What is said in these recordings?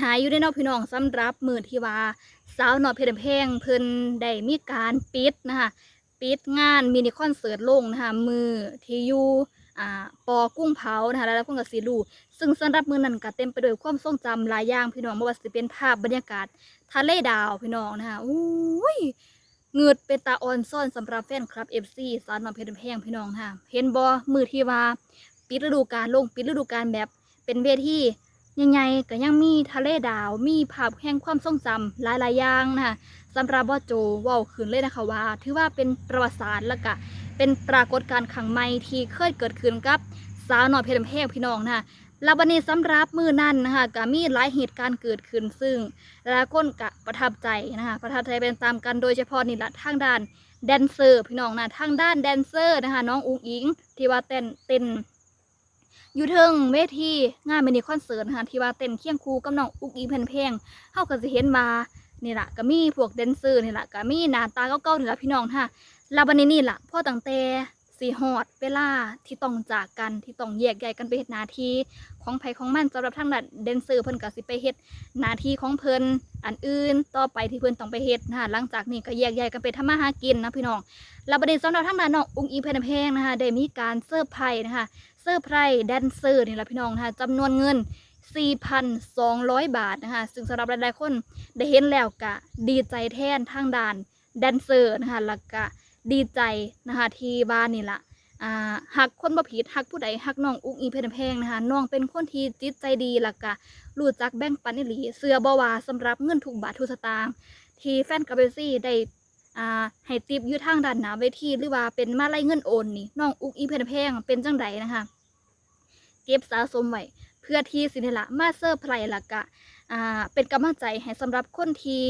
หายอยู่ในนอกพี่น้องสำหรับมือที่ว่าสาวหนอเพชรเพงเพิ่นได้มีการปิดนะคะปิดงานมินิคอนเสิร์ตลงนะคะมือที่อยู่อ่าปอกุ้งเผานะคะแล้วคนกับสีลูซึ่งสำหรับมือนั้นก็เต็มไปด้วยความทรงจำหลายอย่างพี่น้องไม่ว่าสิเป็นภาพบรรยากาศทะเลดาวพี่น้องนะคะอุ้ยเงือดเป็นตาออนซ่อนสำหรับแฟนคลับเอฟซีสาวหนอเพชรเพงพี่น้องนะคะเห็นบอมือที่ว่าปิดฤดูกาลลงปิดฤดูกาลแบบเป็นเวที ใหญ่ๆก็ยังมีทะเลดาว มีภาพแห่งความทรงจำหลายๆอย่างนะคะสำหรับว่าโจว้าขึ้นเลยนะคะว่า ถือว่าเป็นประวัติศาสตร์และก็เป็นปรากฏการณ์ครั้งใหม่ที่เคยเกิดขึ้นกับสาวหน่อยเพชรเพงพี่น้องนะคะแล้ววันนี้สำหรับมือนั้นนะคะก็มีหลายเหตุการณ์เกิดขึ้นซึ่งหลายคนก็ประทับใจนะคะประทับใจเป็นตามกันโดยเฉพาะนี่ละทางด้านแดนเซอร์พี่น้องนะทางด้านแดนเซอร์นะคะน้องอุ้งอิงที่ว่าเต้นเต้น อยู่เทิงเวทีงานมินิคอนเสิร์ตนะคะที่ว่าเต้นเคียงคู่กับน้องอุกอีเพนเพงเฮาก็สิเห็นมานี่ล่ะก็มีพวกแดนเซอร์นี่ล่ะก็มีหน้าตาเก่าๆนี่ล่ะพี่น้องค่ะล้วบัดนี้นี่ล่ะพ่อตั้งแต่สิฮอดเวลาที่ต้องจากกันที่ต้องแยกย้ายกันไปเฮ็ดหน้าที่ของไผของมันสำหรับทางด้านแดนเซอร์เพิ่นก็สิไปเฮ็ดหน้าที่ของเพิ่นอันอื่นต่อไปที่เพิ่นต้องไปเฮ็ดนะคะหลังจากนี้ก็แยกย้ายกันไปทำมาหากินนะพี่น้องแล้วประเด็นสำหรับทางด้านน้องอุ้งอีเพนเพงนะคะได้มีการเซอร์ไพรส์นะคะ เซอร์ไพรส์แดนเซอร์นี่แหละพี่น้องนะคะจำนวนเงิน 4,200 บาทนะคะซึ่งสำหรับหลายๆคนได้เห็นแล้วกะดีใจแทนทางด่านแดนเซอร์นะคะแล้วก็ดีใจนะคะที่บ้านนี่ละอ่าหักคนบ่ผิดหักผู้ใดหักน้องอุ้งอีเพนแพงนะคะน้องเป็นคนที่จิตใจดีแล้วก็รู้จักแบ่งปันอิหลี เสือบ่วาสำหรับเงินทุกบาททุกสตางค์ที่แฟนกับเบซี่ได้ อ่าให้ติปอยู่ทางด้านหน้าเวทีหรือว่าเป็นมาไล่เงินโอนนี่น้องอุกอีเพนแพงเป็นจังไดนะคะ เก็บสะสมไว้เพื่อที่สินละมาเซอร์ไพร์ละกะอ่าเป็นกำลังใจให้สำหรับคนที่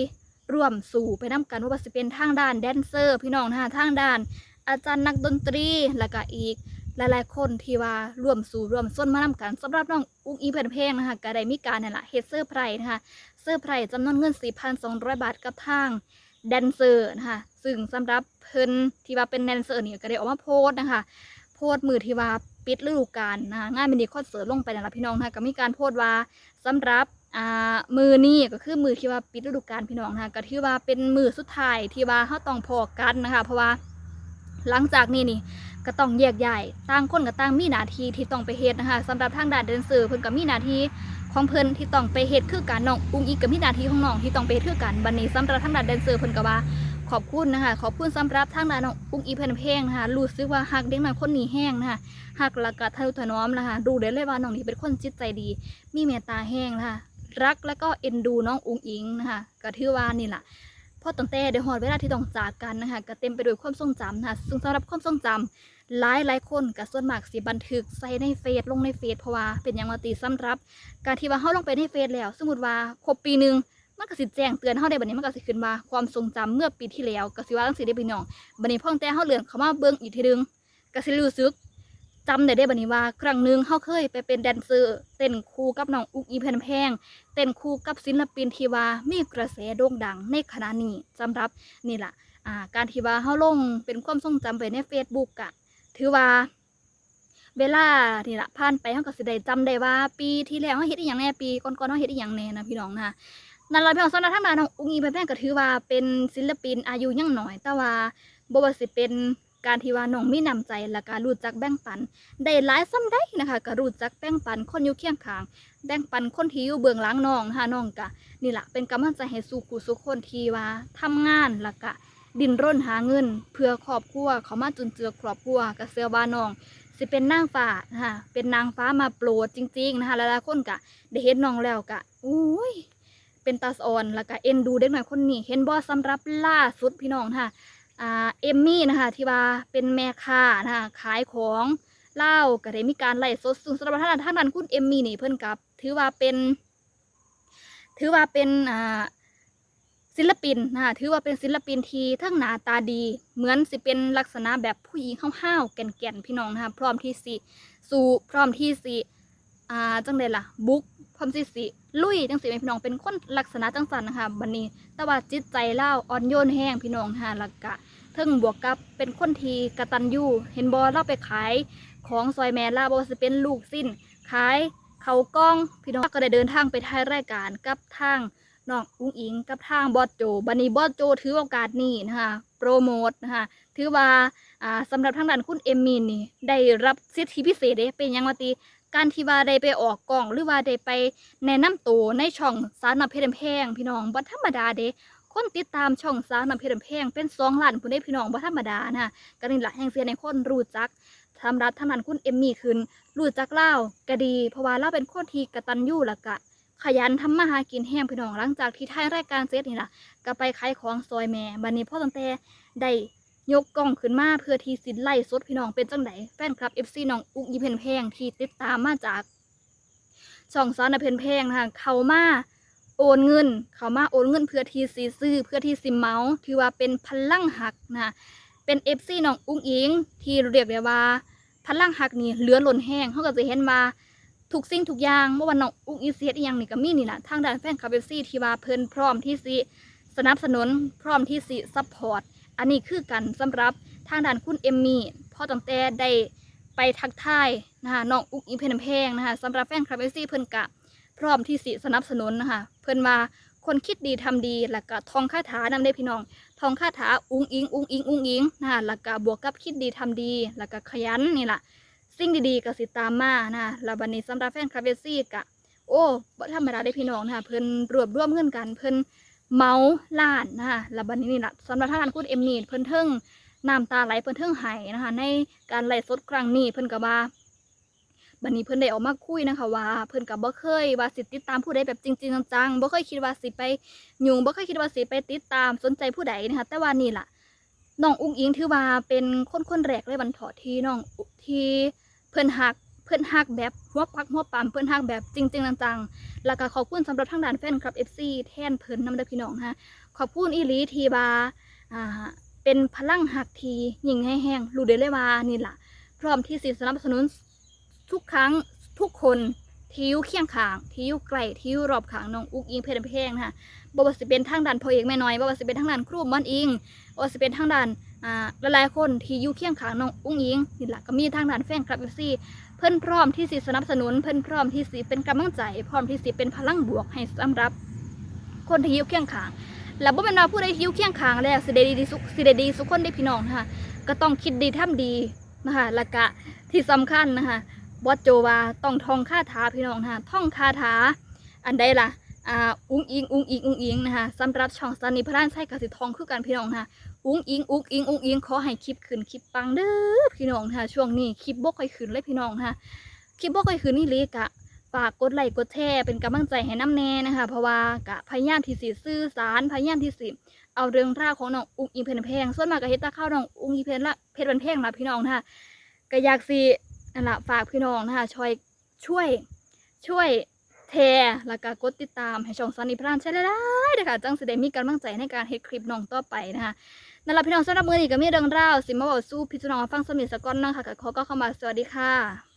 ร่วมสู่ไปนํกันว่าสิเป็นทางด้านแดนเซอร์ พี่น้องนะคะทางด้าน อาจารย์นักดนตรีแล้วก็อีกหลายๆ คนที่ว่าร่วมสู่ร่วมส้นมานํกันสำหรับน้องอุ้งอีเพนเพลงนะคะก็ได้มีการนี่นละเฮเซอร์ไพร์นะคะเซอร์ไพร์จำนวนเงิน 4,200 บาทกับทาง แดนเซอร์นะคะซึ่งสำหรับเพิ่นที่ว่าเป็นแดนเซอร์นี่ก็ได้ออกมาโพสต์นะคะ โพสต์มือที่ว่าปิดฤดูกาลนะคะงานมินิคอนเสิร์ตลงไปนั่นละพี่น้องนะคะก็มีการโพสต์ว่าสำหรับอ่ามือนี่ก็คือมือที่ว่าปิดฤดูกาลพี่น้องนะคะก็ถือว่าเป็นมือสุดท้ายที่ว่าเขาต้องพอกันนะคะ เพราะว่าหลังจากนี้นี่ ก็ต้องแยกย้ายต่างคนก็ต่างมีหน้าที่ที่ต้องไปเฮ็ดนะคะสำหรับทางด้านแดนเซอร์เพิ่นก็มีหน้าที่ของเพิ่นที่ต้องไปเฮ็ดคือการน้องอุ้งอีกกับมีหน้าที่ของน้องที่ต้องไปเฮ็ดคือกันบัดนี้สำหรับทางด้านแดนเซอร์เพิ่นก็ว่าขอบคุณนะคะขอบคุณสำหรับทางด้านน้องอุ้งอีเพิ่นเพลงนะคะรู้สึกว่าฮักเด็กน้อยคนนี้แห้งนะคะฮักแล้วก็ทะนุถนอมนะคะดูได้เลยว่าน้องนี่เป็นคนจิตใจดี มีเมตตาแห้งนะคะรักแล้วก็เอ็นดูน้องอุ้งอิงนะคะก็ถือว่านี่แหละพอตั้งแต่ได้ฮอดเวลาที่ต้องจากกันนะคะก็เต็มไปด้วยความทรงจำนะคะซึ่งสำหรับความทรงจำ หลายหลายคนกับส่วนมากสิบันทึกใส่ในเฟซลงในเฟซเพราะว่าเป็นอย่างมาตีสำรับ การที่ว่าเฮาลงไปในเฟซแล้ว สมมติว่าครบปีหนึ่งมันก็สิแจ้งเตือนเฮาได้บัดนี้มันก็สิขึ้นมาความทรงจำเมื่อปีที่แล้วก็สิว่าจังซี่ได้พี่น้องบัดนี้พ่อแต่เฮาเลื่อนเขามาเบิ่งอีกทีนึงก็สิรู้สึกจำได้ได้บัดนี้ว่า ครั้งหนึ่งเฮาเคยไปเป็นแดนเซอร์เต้นคู่กับน้องอุกอีเพนแพงเต้นคู่กับศิลปินที่ว่ามีกระแสโด่งดังในขณะนี้สำหรับนี่แหละการที่ว่าเฮาลงเป็นความทรงจำไปใน Facebook อะ ถือว่า เวลานี่ละผ่านไปเขาก็สิได้จำได้ว่า ปีที่แล้วเขาเฮ็ดอีหยังแน่ปีก่อนๆเขาเฮ็ดอีหยังแน่นะพี่น้องนะนั่นแหละพี่น้องสำหรับทางด้าน้องอุ้งอิงแพงก็ถือว่าเป็นศิลปินอายุยังหน้อย แต่ว่าบ่ว่าสิเป็นการที่ว่าน้องมีน้ำใจและการรู้จักแบ่งปัน ได้หลายซ้ำได้นะคะก็รู้จักแบ่งปันคนอยู่เคียงข้าง แบ่งปันคนที่อยู่เบื้องหลังน้องนะคะน้องก็นี่แหละเป็นกำลังใจให้สู่ผู้สุคนที่ว่าทำงานแล้วก็ ดินร่นหาเงิน เพื่อครอบครัวเขามาจุนเจือครอบครัวกับเสือบ้านน้องสิเป็นนางฟ้านะคะเป็นนางฟ้ามาโปรดจริงๆนะคะหลายๆคนกะได้เห็นน้องแล้วกะอุ้ยเป็นตาสออนแล้วก็เอ็นดูเด็กหน่อยคนนี้เห็นบอสำรับล่าสุดพี่น้องค่ะอ่าเอมมี่นะคะที่ว่าเป็นแม่ค้านะคะขายของเล่าก็ได้มีการไล่สดซึ่งสำหรับท่านท่านนั้นคุณเอมมี่นี่เพิ่อนกับ ถือว่าเป็น ถือว่าเป็นอ่า ศิลปินนะคะถือว่าเป็นศิลปินที่ทั้งหน้าตาดี เหมือนสิเป็นลักษณะแบบผู้หญิงห้าวๆแก่นๆพี่น้องนะคะพร้อมที่สิสู่พร้อมที่สิอ่าจังไดล่ะบุกพร้อมที่สิลุยจังสิแม่พี่น้องเป็นคนลักษณะจังสันนะคะบัดนี้ แต่ว่าจิตใจเล่าอ่อนโยนแห้งพี่น้องนะคะล้วก็เทิงบวกกับเป็นคนที่กตัญญูเห็นบอเราไปขายของซอยแม่ล่าบ่ว่าสิเป็นลูกสิ้นขายเขากล้องพี่น้องก็ได้เดินทางไปถ่ายรายการกับทาง น้องอุ้งอิงกับทางบอสโจบันนี้บอสโจถือโอกาสนี้นะคะโปรโมทนะคะถือว่าอ่าสำหรับทางด้านคุณเอมมี่นี่ได้รับสิทธิพิเศษเด้เป็นยังว่าติการที่ว่าได้ไปออกกล้องหรือว่าได้ไปแนะนำตัวในช่องสารนำเพชรแพงพี่น้องบ่ธรรมดาเด้คนติดตามช่องสารนำเพชรแพงเป็น2ล้านผู้ได้พี่น้องบ่ธรรมดานะคะก็นี่ล่ะแห่งเสียในคนรู้จักสำรับทางด้านคุณเอมมี่ขึ้นรู้จักเล่าก็ดี เพราะว่าเราเป็นคนที่กตัญญูและกะ ขยันทำมาหากินแห้งพี่น้องหลังจากที่ท้ายรายการเซตนี่ล่ะก็ไปขายของซอยแม่บัดนี้พ่อตั้งแต่ได้ยกกล้องขึ้นมาเพื่อที่สิไล่สดพี่น้องเป็นจังไดแฟนคลับ FC น้องอุกยีเพนแพงที่ติดตามมาจากช่องซอนเพนแพงนะคะเขามาโอนเงิน เขามาโอนเงินเพื่อที่สีซื้อเพื่อที่สิเมาส์ถือว่าเป็นพลังหักนะเป็น FC น้องอุ้งอิงที่เรียกได้ว่าพลังหักนี่เหลือหล้นแห้งเขาก็จะเห็นว่า ทุกสิ่งทุกอย่างเมื่อวันน้องอุ้งอิงเสียดอหยังนี่ก็มีนี่แหละทางด้านแฟนคลับเอฟซีที่ว่าเพิ่นพร้อมที่สิสนับสนุนพร้อมที่สิซัพพอร์ตอันนี้คือกันสำหรับทางด้านคุณเอมมี่พ่อตั้งแต่ได้ไปทักทายนะคะน้องอุ้งอิงเพนแพงนะคะสำหรับแฟนคลับเอฟซีเพิ่นกะพร้อมที่สิสนับสนุนนะคะเพิ่นมาคนคิดดีทำดีแล้วก็ทองคาถานำได้พี่น้อง ทองคาถาอุ้งอิงอุ้งอิงอุ้งอิงนะคะแล้วก็บวกกับคิดดีทำดี แล้วก็ขยันนี่แหละ สิ่งดีๆก็สิตามมานะแล้วบัดนี้สำหรับแฟนคลับเวซี่กะ โอ้บ่ธรรมดาได้พี่น้องนะคะเพิ่นรวบรวมเงินกันเพิ่นเมาล้านนะคะแล้วบัดนี้นี่ละสำหรับทางด้านคุณเอ็มมี่เพิ่นเทิงน้ำตาไหลเพิ่นเทิงไห้นะคะ ในการไล่สดครั้งนี้เพิ่นก็ว่าบัดนี้เพิ่นได้ออกมาคุยนะคะว่าเพิ่นก็บ่เคยว่าสิติดตามผู้ใดแบบจริงๆจังๆบ่เคยคิดว่าสิไปยุ่งบ่เคยคิดว่าสิไปติดตามสนใจผู้ใดนะคะแต่ว่านี่ล่ะน้องอุ้งอิงถือว่าเป็นคนคนแรกเลยบันเถาะที่น้องที่ เพิ่อนฮักเพิ่อนฮักแบบหัวปักหัวปั๊มเพิ่อนฮักแบบจริงๆจังๆแล้วก็ขอบคุณสำหรับทางด้านแฟนคลับ FC แทนเพิ่นนำเด้อพี่น้องฮะขอบคุณอีลีที่ว่าอ่าเป็นพลังหักที่ยิ่งให้แห้งรู้ได้เลวานี่แหละพร้อมที่สิสนับสนุนทุกครั้งทุกคนที่อยู่เคียงข้างที่อยู่ไกลที่อยู่รอบข้างน้องอุกอิงเพชรเพงนะคะบ่ว่าสิเป็นทางด้านพ่อเอกแม่น้อยบ่ว่าสิเป็นทางด้านครูมอนอิงบ่ว่าสิเป็นทางด้าน อ่าหลายๆคนที่อยู่เคียงข้างน้องอุ้งอิงนี่แหละก็มีทางด้านแฟนคลับเอฟซีเพิ่อนพร้อมที่สิสนับสนุนเพิ่อนพร้อมที่สิเป็นกำลังใจพร้อมที่สิเป็นพลังบวกให้สำหรับ คนที่อยู่เคียงข้างแล้วบ่แม่นว่าผู้ใดที่อยู่เคียงข้างแล้วสิได้ดีสุขสิได้ดีสุขคนได้พี่น้องนะคะก็ต้องคิดดีทำดีนะคะแล้วก็ที่สำคัญนะคะบอสโจว่าต้องท่องคาถาพี่น้องนะคะท่องคาถาอันใดล่ะอ่าอุ้งอิงอุ้งอิงอุ้งอิงนะคะสำหรับช่องสถานีพระรานใช้กสิทองคือกันพี่น้องนะคะ อุ้งอิงอุ้งอิงอุ้งอิงขอให้คลิปขึ้นคลิปปังเด้อพี่น้องนะคะช่วงนี้คลิปบ่ค่อยขึ้นเลยพี่น้องนะคะคลิปบ่ค่อยขึ้นนี่เล็กอะฝากกดไลค์กดแชร์เป็นกำลังใจให้น้ำแน่นะคะ เพราะว่ากะพยายามที่สิสื่อสารพยายามที่สิเอาเรื่องราวของน้องอุ้งอิงเพลินแพงส่วนมากก็เฮ็ดตาข้าวน้องอุ้งอิงเพลินละเพชรบันแพงนะพี่น้องนะคะก็อยากสินั่นละฝากพี่น้องนะคะช่วยช่วยช่วยแชร์แล้วก็กดติดตามให้ช่องซันนี่พรานใช่ได้ๆนะคะจังสิได้มีกำลังใจในการเฮ็ดคลิปน้องต่อไปนะคะ นั่นแหละพี่น้องสำหรับมือนี้ก็มีเรื่องราวสิมาบอกสู้พี่น้องฟังสมิสกอนนะค่ะก็ขอก็เข้ามาสวัสดีค่ะ